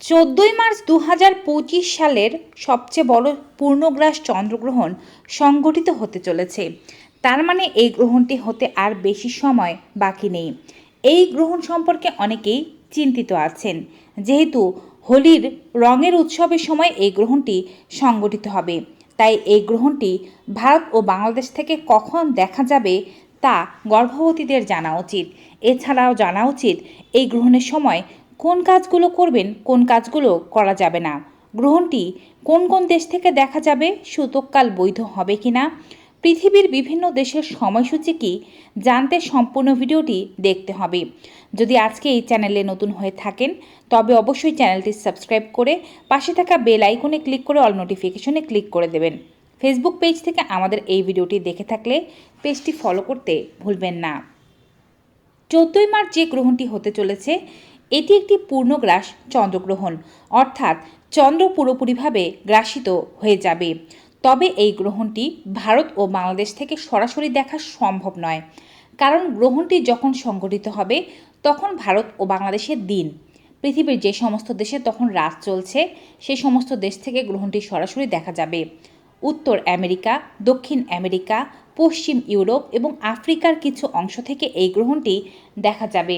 চোদ্দোই মার্চ দু হাজার পঁচিশ সালের সবচেয়ে বড় পূর্ণগ্রাস চন্দ্রগ্রহণ সংগঠিত হতে চলেছে। তার মানে এই গ্রহণটি হতে আর বেশি সময় বাকি নেই। এই গ্রহণ সম্পর্কে অনেকেই চিন্তিত আছেন। যেহেতু হোলির রঙের উৎসবের সময় এই গ্রহণটি সংগঠিত হবে, তাই এই গ্রহণটি ভারত ও বাংলাদেশ থেকে কখন দেখা যাবে তা গর্ভবতীদের জানা উচিত। এছাড়াও জানা উচিত, এই গ্রহণের সময় কোন কাজগুলো করবেন, কোন কাজগুলো করা যাবে না। গ্রহণটি কোন কোন দেশ থেকে দেখা যাবে সূতককাল বৈধ হবে কিনা, পৃথিবীর বিভিন্ন দেশের সময়সূচি কি, জানতে সম্পূর্ণ ভিডিওটি দেখতে হবে। যদি আজকে এই চ্যানেলে নতুন হয়ে থাকেন, তবে অবশ্যই চ্যানেলটি সাবস্ক্রাইব করে পাশে থাকা বেল আইকনে ক্লিক করে অল নোটিফিকেশনে ক্লিক করে দেবেন। ফেসবুক পেজ থেকে আমাদের এই ভিডিওটি দেখে থাকলে পেজটি ফলো করতে ভুলবেন না। চোদ্দোই মার্চ যে গ্রহণটি হতে চলেছে এটি একটি পূর্ণগ্রাস চন্দ্রগ্রহণ। অর্থাৎ চন্দ্র পুরোপুরিভাবে গ্রাসিত হয়ে যাবে। তবে এই গ্রহণটি ভারত ও বাংলাদেশ থেকে সরাসরি দেখা সম্ভব নয়। কারণ গ্রহণটি যখন সংগঠিত হবে, তখন ভারত ও বাংলাদেশের দিন। পৃথিবীর যে সমস্ত দেশে তখন রাত চলছে সেই সমস্ত দেশ থেকে গ্রহণটি সরাসরি দেখা যাবে। উত্তর আমেরিকা, দক্ষিণ আমেরিকা পশ্চিম ইউরোপ এবং আফ্রিকার কিছু অংশ থেকে এই গ্রহণটি দেখা যাবে।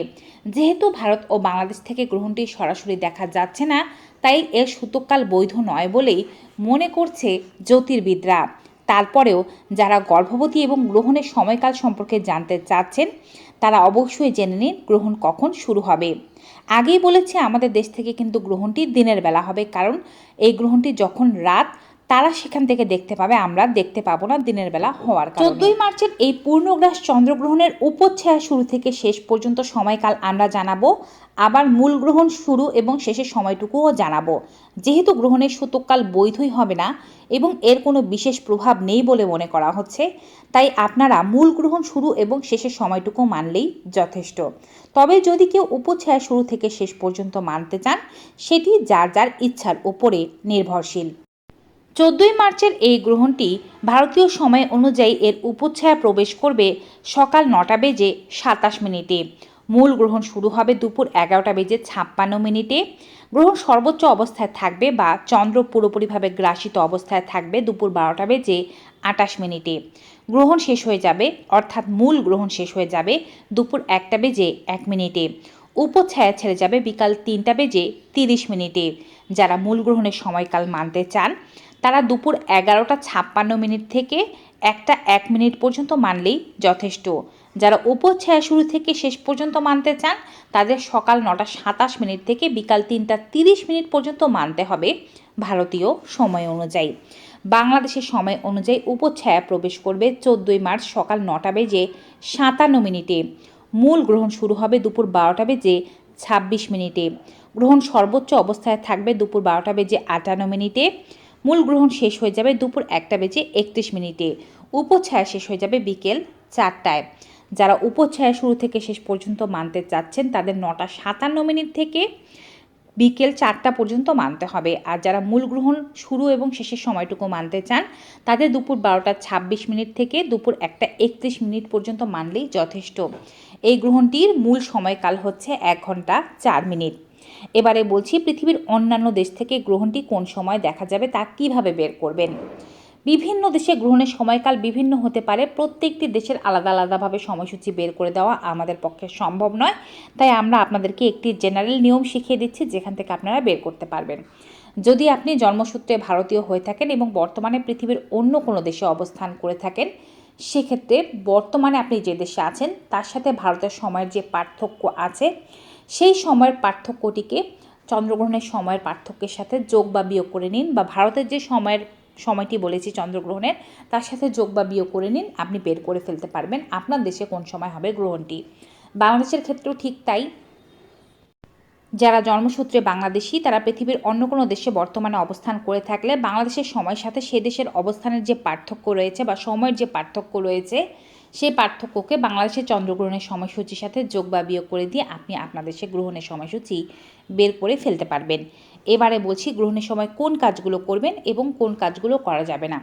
যেহেতু ভারত ও বাংলাদেশ থেকে গ্রহণটি সরাসরি দেখা যাচ্ছে না, তাই এর সূতককাল বৈধ নয় বলেই মনে করছে জ্যোতির্বিদরা। তারপরেও যারা গর্ভবতী এবং গ্রহণের সময়কাল সম্পর্কে জানতে চাচ্ছেন, তারা অবশ্যই জেনে নিন গ্রহণ কখন শুরু হবে। আগেই বলেছি, আমাদের দেশ থেকে কিন্তু গ্রহণটি দিনের বেলা হবে, কারণ এই গ্রহণটি যখন রাত তারা সেখান থেকে দেখতে পাবে, আমরা দেখতে পাবো না দিনের বেলা হওয়ার চোদ্দই মার্চের এই পূর্ণগ্রাস চন্দ্রগ্রহণের উপচ্ছায়া শুরু থেকে শেষ পর্যন্ত সময়কাল আমরা জানাব। আবার মূল গ্রহণ শুরু এবং শেষের সময়টুকুও জানাব। যেহেতু গ্রহণের সূতককাল বৈধই হবে না এবং এর কোনো বিশেষ প্রভাব নেই বলে মনে করা হচ্ছে, তাই আপনারা মূল গ্রহণ শুরু এবং শেষের সময়টুকু মানলেই যথেষ্ট। তবে যদি কেউ উপচ্ছায়া শুরু থেকে শেষ পর্যন্ত মানতে চান, সেটি যার যার ইচ্ছার উপরে নির্ভরশীল। চোদ্দোই মার্চের এই গ্রহণটি ভারতীয় সময় অনুযায়ী এর উপচ্ছায়া প্রবেশ করবে সকাল নটা বেজে সাতাশ মিনিটে। মূল গ্রহণ শুরু হবে দুপুর এগারোটা বেজে ছাপ্পান্ন মিনিটে। গ্রহণ সর্বোচ্চ অবস্থায় থাকবে বা চন্দ্র পুরোপুরিভাবে গ্রাসিত অবস্থায় থাকবে দুপুর বারোটা বেজে আটাশ মিনিটে। গ্রহণ শেষ হয়ে যাবে, অর্থাৎ মূল গ্রহণ শেষ হয়ে যাবে দুপুর একটা বেজে এক মিনিটে। উপছায়া ছেড়ে যাবে বিকাল তিনটা বেজে তিরিশ মিনিটে। যারা মূল গ্রহণের সময়কাল মানতে চান তারা দুপুর এগারোটা ছাপ্পান্ন মিনিট থেকে একটা এক মিনিট পর্যন্ত মানলেই যথেষ্ট। যারা উপচ্ছায়া শুরু থেকে শেষ পর্যন্ত মানতে চান, তাদের সকাল নটা সাতাশ মিনিট থেকে বিকাল তিনটা তিরিশ মিনিট পর্যন্ত মানতে হবে ভারতীয় সময় অনুযায়ী। বাংলাদেশের সময় অনুযায়ী উপচ্ছায়া প্রবেশ করবে চোদ্দোই মার্চ সকাল নটা বেজে সাতান্ন মিনিটে। মূল গ্রহণ শুরু হবে দুপুর বারোটা বেজে ছাব্বিশ মিনিটে। গ্রহণ সর্বোচ্চ অবস্থায় থাকবে দুপুর বারোটা বেজে আটান্ন মিনিটে। মূল গ্রহণ শেষ হয়ে যাবে দুপুর একটা বেজে একত্রিশ মিনিটে। উপছায়া শেষ হয়ে যাবে বিকেল চারটায়। যারা উপছায়া শুরু থেকে শেষ পর্যন্ত মানতে চাচ্ছেন, তাদের নটা সাতান্ন মিনিট থেকে বিকেল চারটা পর্যন্ত মানতে হবে। আর যারা মূল গ্রহণ শুরু এবং শেষের সময়টুকু মানতে চান, তাদের দুপুর বারোটা ছাব্বিশ মিনিট থেকে দুপুর একটা একত্রিশ মিনিট পর্যন্ত মানলেই যথেষ্ট। এই গ্রহণটির মূল সময়কাল হচ্ছে এক ঘণ্টা চার মিনিট। এবারে বলছি পৃথিবীর অন্যান্য দেশ থেকে গ্রহণটি কোন সময় দেখা যাবে তা কীভাবে বের করবেন? বিভিন্ন দেশে গ্রহণের সময়কাল বিভিন্ন হতে পারে। প্রত্যেকটি দেশের আলাদা আলাদাভাবে সময়সূচি বের করে দেওয়া আমাদের পক্ষে সম্ভব নয়। তাই আমরা আপনাদেরকে একটি জেনারেল নিয়ম শিখিয়ে দিচ্ছি, যেখান থেকে আপনারা বের করতে পারবেন। যদি আপনি জন্মসূত্রে ভারতীয় হয়ে থাকেন এবং বর্তমানে পৃথিবীর অন্য কোনো দেশে অবস্থান করে থাকেন, সেক্ষেত্রে বর্তমানে আপনি যে দেশে আছেন, তার সাথে ভারতের সময়ের যে পার্থক্য আছে সেই সময়ের পার্থক্যটিকে, চন্দ্রগ্রহণের সময়ের পার্থক্যের সাথে যোগ বা বিয়োগ করে নিন বা ভারতের যে সময়ের সময়টি বলেছি চন্দ্রগ্রহণের, তার সাথে যোগ বা বিয়োগ করে নিন, আপনি বের করে ফেলতে পারবেন আপনার দেশে কোন সময় হবে গ্রহণটি। বাংলাদেশের ক্ষেত্রেও ঠিক তাই। যারা জন্মসূত্রে বাংলাদেশি, তারা পৃথিবীর অন্য কোনো দেশে বর্তমানে অবস্থান করে থাকলে বাংলাদেশের সময়ের সাথে সে দেশের অবস্থানের যে পার্থক্য রয়েছে বা সময়ের যে পার্থক্য রয়েছে সেই পার্থক্যকে বাংলাদেশের চন্দ্রগ্রহণের সময়সূচির সাথে যোগ বা বিয়োগ করে দিয়ে আপনি আপনার দেশে গ্রহণের সময়সূচি বের করে ফেলতে পারবেন। এবারে বলছি গ্রহণের সময় কোন কাজগুলো করবেন এবং কোন কাজগুলো করা যাবে না।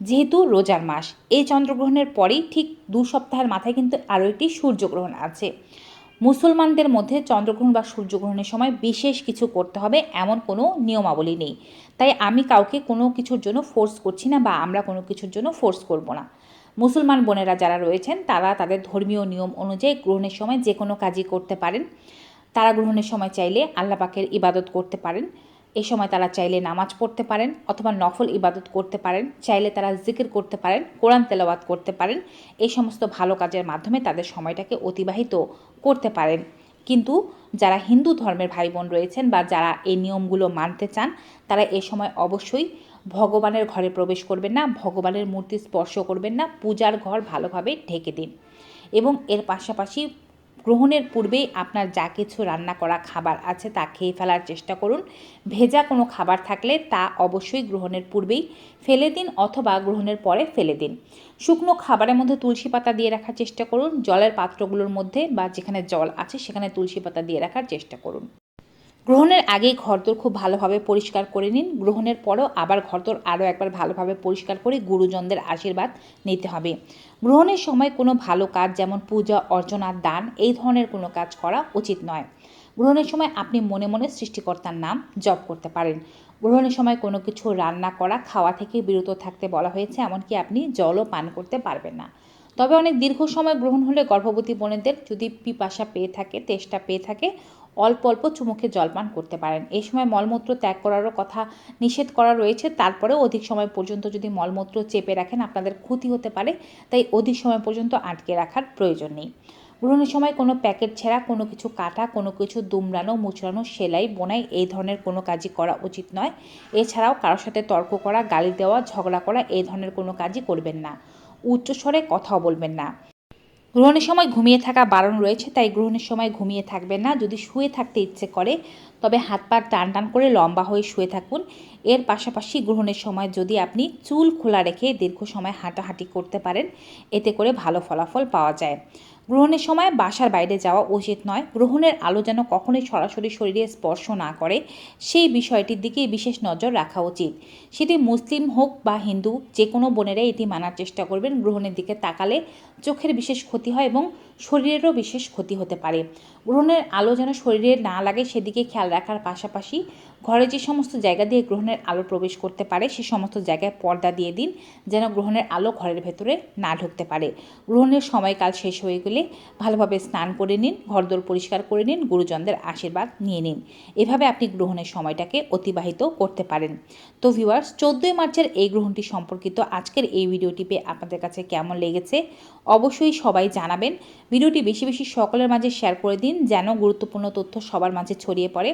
যেহেতু রোজার মাস, এই চন্দ্রগ্রহণের পরেই ঠিক দু সপ্তাহের মাথায় কিন্তু আরও একটি সূর্যগ্রহণ আছে। মুসলমানদের মধ্যে চন্দ্রগ্রহণ বা সূর্যগ্রহণের সময় বিশেষ কিছু করতে হবে এমন কোনো নিয়মাবলী নেই। তাই আমি কাউকে কোনো কিছুর জন্য ফোর্স করছি না বা আমরা কোনো কিছুর জন্য ফোর্স করব না। মুসলমান বোনেরা যারা রয়েছেন, তারা তাদের ধর্মীয় নিয়ম অনুযায়ী গ্রহণের সময় যে কোনো কাজই করতে পারেন। তারা গ্রহণের সময় চাইলে আল্লাহ পাকের ইবাদত করতে পারেন। এ সময় তারা চাইলে নামাজ পড়তে পারেন অথবা নফল ইবাদত করতে পারেন। চাইলে তারা জিকির করতে পারেন, কোরআন তেলাওয়াত করতে পারেন। এই সমস্ত ভালো কাজের মাধ্যমে তাদের সময়টাকে অতিবাহিত করতে পারেন। কিন্তু যারা হিন্দু ধর্মের ভাই বোন রয়েছেন বা যারা এই নিয়মগুলো মানতে চান, তারা এ সময় অবশ্যই ভগবানের ঘরে প্রবেশ করবেন না, ভগবানের মূর্তি স্পর্শ করবেন না, পূজার ঘর ভালোভাবে ঢেকে দিন। এবং এর পাশাপাশি গ্রহণের পূর্বেই আপনার যা কিছু রান্না করা খাবার আছে তা খেয়ে ফেলার চেষ্টা করুন। ভেজা কোনো খাবার থাকলে তা অবশ্যই গ্রহণের পূর্বেই ফেলে দিন অথবা গ্রহণের পরে ফেলে দিন। শুকনো খাবারের মধ্যে তুলসী পাতা দিয়ে রাখার চেষ্টা করুন, জলের পাত্রগুলোর মধ্যে বা যেখানে জল আছে সেখানে তুলসী পাতা দিয়ে রাখার চেষ্টা করুন। গ্রহণের আগেই ঘরদোর খুব ভালোভাবে পরিষ্কার করে নিন। গ্রহণের পরও আবার ঘরদোর আরও একবার ভালোভাবে পরিষ্কার করে গুরুজনদের আশীর্বাদ নিতে হবে। গ্রহণের সময় কোনো ভালো কাজ যেমন পূজা, অর্চনা, দান এই ধরনের কোনো কাজ করা উচিত নয়। গ্রহণের সময় আপনি মনে মনে সৃষ্টিকর্তার নাম জপ করতে পারেন। গ্রহণের সময় কোনো কিছু রান্না করা, খাওয়া থেকে বিরত থাকতে বলা হয়েছে, এমনকি আপনি জলও পান করতে পারবেন না। তবে অনেক দীর্ঘ সময় গ্রহণ হলে গর্ভবতী বোনেদের যদি পিপাসা পেয়ে থাকে, তেষ্টা পেয়ে থাকে অল্প অল্প চুমুকে জলপান করতে পারেন। এই সময় মলমূত্র ত্যাগ করারও কথা নিষেধ করা রয়েছে। তারপরেও অধিক সময় পর্যন্ত যদি মলমূত্র চেপে রাখেন, আপনাদের ক্ষতি হতে পারে। তাই অধিক সময় পর্যন্ত আটকে রাখার প্রয়োজন নেই। গ্রহণের সময় কোনো প্যাকেট ছেঁড়া, কোনো কিছু কাটা, কোনো কিছু দুমড়ানো, মুচড়ানো, সেলাই, বোনাই এই ধরনের কোনো কাজই করা উচিত নয়। এছাড়াও কারোর সাথে তর্ক করা, গালি দেওয়া, ঝগড়া করা এই ধরনের কোনো কাজই করবেন না। উচ্চস্বরে কথাও বলবেন না। গ্রহণের সময় ঘুমিয়ে থাকা বারণ রয়েছে, তাই গ্রহণের সময় ঘুমিয়ে থাকবেন না। যদি শুয়ে থাকতে ইচ্ছে করে তবে হাত পা টান টান করে লম্বা হয়ে শুয়ে থাকুন। এর পাশাপাশি গ্রহণের সময় যদি আপনি চুল খোলা রেখে দীর্ঘ সময় হাঁটাহাঁটি করতে পারেন, এতে করে ভালো ফলাফল পাওয়া যায়। গ্রহণের সময় বাসার বাইরে যাওয়া উচিত নয়। গ্রহণের আলো যেন কখনোই সরাসরি শরীরে স্পর্শ না করে, সেই বিষয়টির দিকে বিশেষ নজর রাখা উচিত। সেটি মুসলিম হোক বা হিন্দু, যে কোনো বোনেরাই এটি মানার চেষ্টা করবেন। গ্রহণের দিকে তাকালে চোখের বিশেষ ক্ষতি হয় এবং শরীরেরও বিশেষ ক্ষতি হতে পারে। গ্রহণের আলো যেন শরীরে না লাগে, সেদিকে খেয়াল রাখার পাশাপাশি ঘরে যে সমস্ত জায়গা দিয়ে গ্রহণের আলো প্রবেশ করতে পারে, সে সমস্ত জায়গায় পর্দা দিয়ে দিন, যেন গ্রহণের আলো ঘরের ভেতরে না ঢুকতে পারে। গ্রহণের সময়কাল শেষ হয়ে গেলে ভালোভাবে স্নান করে নিন, ঘরদোর পরিষ্কার করে নিন, গুরুজনদের আশীর্বাদ নিয়ে নিন। এভাবে আপনি গ্রহণের সময়টাকে অতিবাহিত করতে পারেন। তো ভিউয়ার্স, চোদ্দোই মার্চের এই গ্রহণটি সম্পর্কিত আজকের এই ভিডিওটি পেয়ে আপনাদের কাছে কেমন লেগেছে? অবশ্যই সবাই জানাবেন। ভিডিওটি বেশি বেশি সকলের মাঝে শেয়ার করে দিন, যেন গুরুত্বপূর্ণ তথ্য সবার মাঝে ছড়িয়ে পড়ে।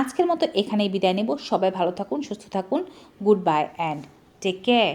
আজকের মতো এখানেই বিদায় নেব। সবাই ভালো থাকুন সুস্থ থাকুন। Good bye and take care